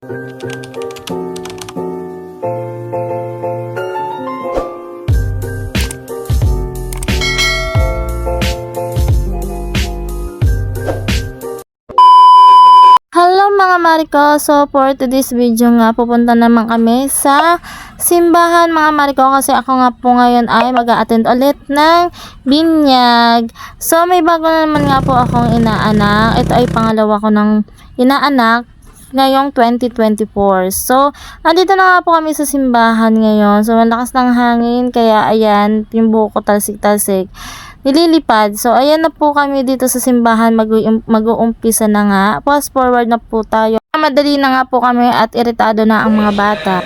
Hello mga Mariko, so for today's video nga pupunta naman kami sa simbahan mga Mariko kasi ako nga po ngayon ay mag attend ulit ng binyag. So may bago na naman nga po akong inaanak. Ito ay pangalawa ko ng inaanak ngayong 2024. So, andito na nga po kami sa simbahan ngayon. So, malakas ng hangin, kaya ayan, yung buhok ko talsik-talsik nililipad. So, ayan na po kami dito sa simbahan. Mag- mag-uumpisa na nga. Fast forward na po tayo. Madali na nga po kami at iritado na ang mga bata.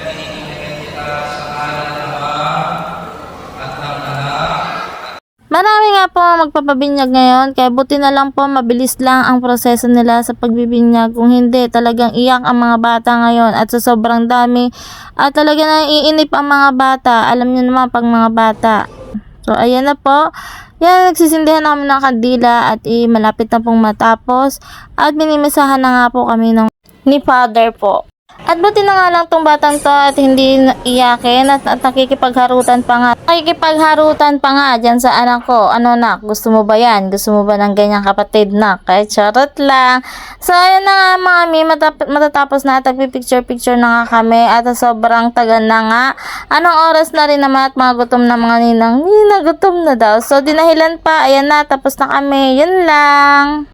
Marami nga po magpapabinyag ngayon, kaya buti na lang po mabilis lang ang proseso nila sa pagbibinyag. Kung hindi, talagang iyak ang mga bata ngayon at sa sobrang dami at talaga naiinip ang mga bata. Alam niyo naman pag mga bata. So, ayan na po. Yan, nagsisindihan na kami ng kandila at eh, malapit na pong matapos. At minimisahan na nga po kami ng ni Father po. At buti na nga lang tong batang to at hindi iyakin at, at nakikipagharutan pa nga. Nakikipagharutan pa nga dyan sa anak ko. Ano nak, gusto mo ba yan? Gusto mo ba ng ganyang kapatid nak? Kahit charot lang. So ayun na nga mga mi, matap- matatapos na at picture-picture na nga kami at sobrang tagal na nga. Anong oras na rin naman at mga gutom na mga ninang, ninang gutom na daw. So dinahilan pa, ayan na, tapos na kami. Yun lang.